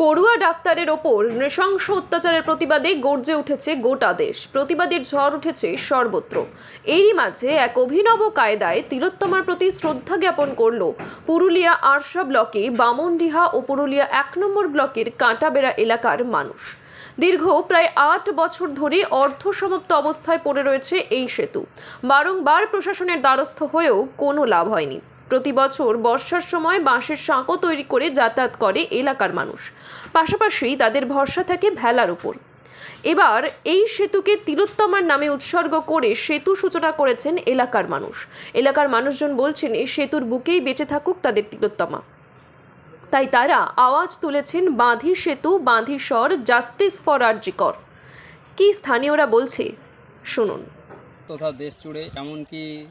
পড়ুয়া ডাক্তারের ওপর নৃশংস অত্যাচারের প্রতিবাদে গর্জে উঠেছে গোটা দেশ। প্রতিবাদের ঝড় উঠেছে সর্বত্র। এরই মাঝে এক অভিনব কায়দায় তিলোত্তমার প্রতি শ্রদ্ধা জ্ঞাপন করল পুরুলিয়া আরশা ব্লকে বামনডিহা ও পুরুলিয়া এক নম্বর ব্লকের কাঁটাবেড়া এলাকার মানুষ। দীর্ঘ প্রায় আট বছর ধরে অর্ধসমাপ্ত অবস্থায় পড়ে রয়েছে এই সেতু। বারংবার প্রশাসনের দ্বারস্থ হয়েও কোনো লাভ হয়নি। প্রতি বছর বর্ষার সময় বাঁশের সাঁকো তৈরি করে যাতায়াত করে এলাকার মানুষ। পাশাপাশি তাদের ভরসা থাকে ভেলার উপর। এবার এই সেতুকে তিলোত্তমার নামে উৎসর্গ করে সেতু সূচনা করেছেন এলাকার মানুষ। এলাকার মানুষজন বলছেন, এই সেতুর বুকেই বেঁচে থাকুক তাদের তিলোত্তমা। তাই তারা আওয়াজ তুলেছেন, বাঁধি সেতু, বাঁধি স্বর, জাস্টিস ফর আরজিকর। কি স্থানীয়রা বলছে? শুনুন। তথা দেশ জুড়ে এমনকি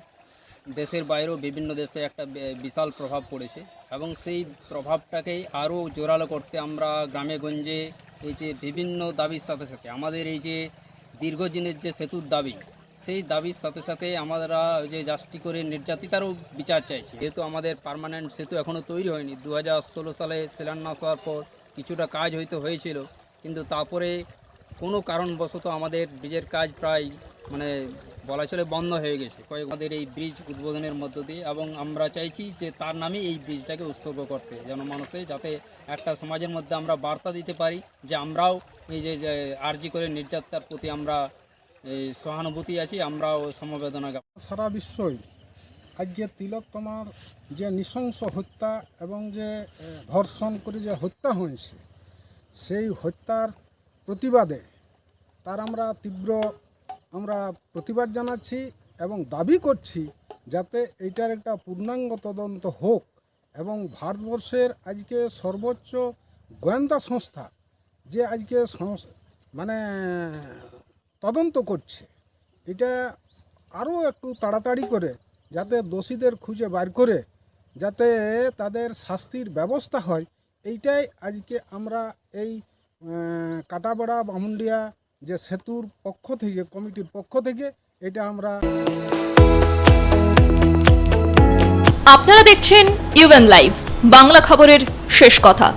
দেশের বাইরেও বিভিন্ন দেশে একটা বিশাল প্রভাব পড়েছে এবং সেই প্রভাবটাকেই আরও জোরালো করতে আমরা গ্রামে গঞ্জে এই যে বিভিন্ন দাবির সাথে সাথে আমাদের এই যে দীর্ঘদিনের যে সেতুর দাবি, সেই দাবির সাথে সাথে আমরা যে জাস্টি করে নির্যাতিতারও বিচার চাইছি। যেহেতু আমাদের পার্মানেন্ট সেতু এখনও তৈরি হয়নি দু হাজার ষোলো সালে শিলান্যাস হওয়ার পর কিছুটা কাজ হয়তো হয়েছিল, কিন্তু তারপরে কোনো কারণবশত আমাদের ব্রিজের কাজ প্রায় মানে বলা চলে বন্ধ হয়ে গেছে। কয়েক আমাদের এই ব্রিজ উদ্বোধনের মধ্য দিয়ে এবং আমরা চাইছি যে তার নামে এই ব্রিজটাকে উৎসর্গ করতে জনমানসে যাতে একটা সমাজের মধ্যে আমরা বার্তা দিতে পারি যে আমরাও এই যে আর্জি করে নির্যাতনার প্রতি আমরা সহানুভূতি আছি, আমরাও সমবেদনা সারা বিশ্বই আজকে তিলোত্তমার যে নৃশংস হত্যা এবং যে ধর্ষণ করে যে হত্যা হয়েছে, সেই হত্যার প্রতিবাদে তার আমরা তীব্র আমরা প্রতিবাদ জানাচ্ছি এবং দাবি করছি যাতে এইটার একটা পূর্ণাঙ্গ তদন্ত হোক এবং ভারতবর্ষের আজকে সর্বোচ্চ গোয়েন্দা সংস্থা যে আজকে মানে তদন্ত করছে, এটা আরও একটু তাড়াতাড়ি করে যাতে দোষীদের খুঁজে বার করে যাতে তাদের শাস্তির ব্যবস্থা হয়, এইটাই আজকে আমরা এই কাটাবেড়া বামুন্ডিয়া যে সেতুর পক্ষ থেকে, কমিটির পক্ষ থেকে এটা আমরা আপনারা দেখছেন ইউএন লাইভ বাংলা খবরের শেষ কথা।